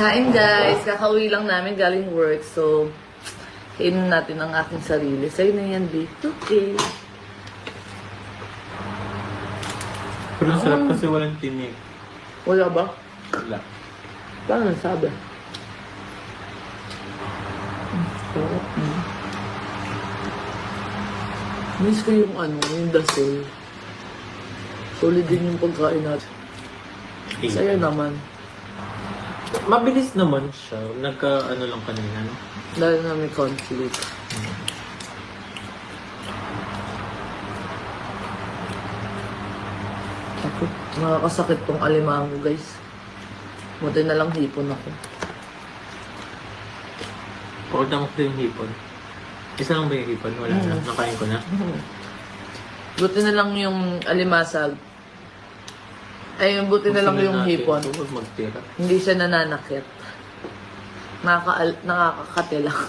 Kain guys, kakauwi lang namin galing work. So, kainin natin ang aking sarili. Sa'yo na yan, babe. Okay. Pero ang sarap kasi walang tinik. Wala ba? Wala. Paano sabi? Mm, sarap, mm. Miss ko yung ano, yung dasol. Solid din yung pagkain natin. Sa'yo naman. Mabilis naman siya. Nagka, ano lang kanina, no? Dahil na may conflict. Ako, nakakasakit tong alimango, guys. Buti na lang hipon ako. Pakita mo ko yung hipon. Isa lang ba yung hipon? Wala na. Nakain ko na. Buti na lang yung alimasag. Ay, buti na lang yung natin. hipon. Huwag magtira. Hindi siya nananakit. Nakaka nakakakate lang.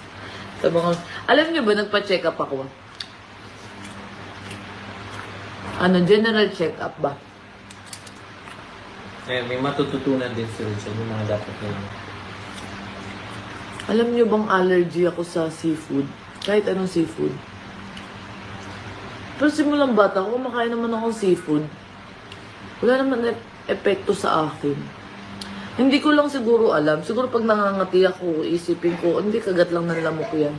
Sa mga, alam niyo ba, nagpa-check up ako. Ano, general check up ba? Eh, may matututunan din sila dyan yung mga dapat na lang. Alam niyo bang allergy ako sa seafood? Kahit anong seafood. Pero simulang bata ko, kumakain naman ako ng seafood. Wala naman e- epekto sa akin. Hindi ko lang siguro alam. Siguro pag nangangati ako, isipin ko, hindi kagat lang ng lamok yan.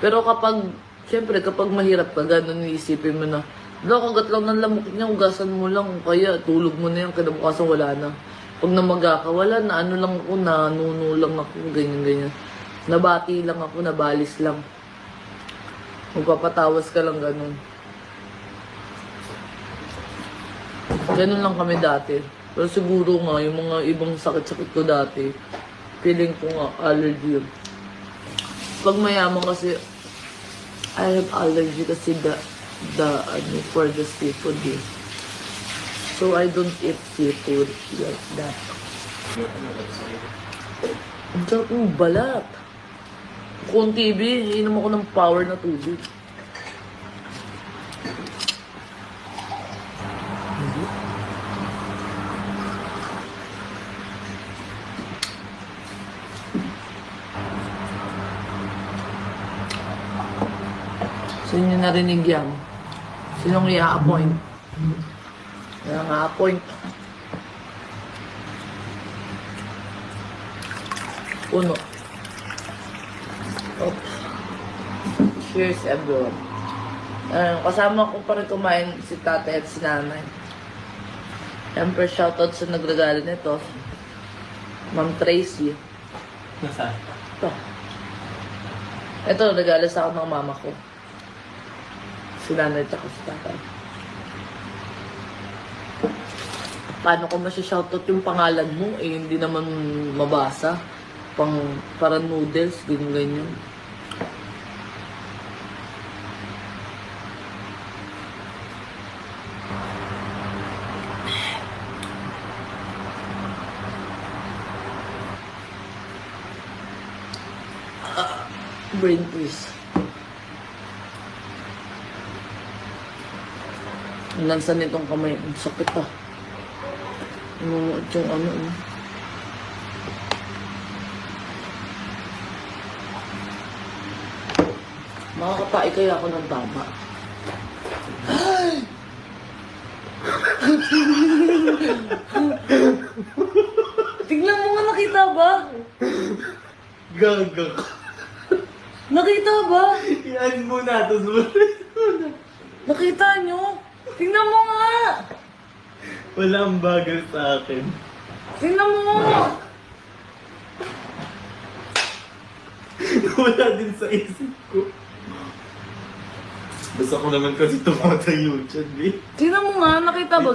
Pero kapag, syempre, kapag mahirap ka, ganun iisipin mo na, daw kagat lang ng lamok niya, ugasan mo lang, kaya tulog mo na yan, kinabukasan wala na. Pag namaga ka, wala na, ano lang ako, nanuno lang ako, ganyan, ganyan. Nabati lang ako, nabalis lang. Magpapatawas ka lang ganun. Ganun lang kami dati. Pero siguro nga, yung mga ibang sakit-sakit ko dati, feeling ko nga allergy. Pag mayaman kasi, I have allergy kasi the, the, ano, for the seafood eh. So I don't eat seafood like that. Ang sarap ng balat. Kung TV, inom ako ng power na tubig. Sino yung narinig yan? Sinong i-appoint? Kaya nga appoint. Puno. Oops. Cheers everyone. Uh, kasama ko pa rin kumain si tatay at si nanay. Siyempre shoutout sa nagregalo nito. Ma'am Tracy. Nasaan? Ito. Ito, regalo sa akin ng mama ko. Si nanay at si tatay. Paano ko masya-shoutout yung pangalan mo? Eh, hindi naman mabasa. Pang, para noodles, ganyan ganyan. Brain freeze. Ang lansa nitong kamay. Ang sakit ah. Ano, yung ano eh. Makakapai kaya ako ng tama. Tingnan mo nga nakita ba? Gaga ka. Nakita ba? Yan mo na. Tapos Nakita nyo? Tingnan mo nga! wala ang bagal sa akin. Tingnan mo! wala din sa isip ko. Basta ko naman kasi tumatayo dyan, eh. Tingnan mo nga, nakita ba?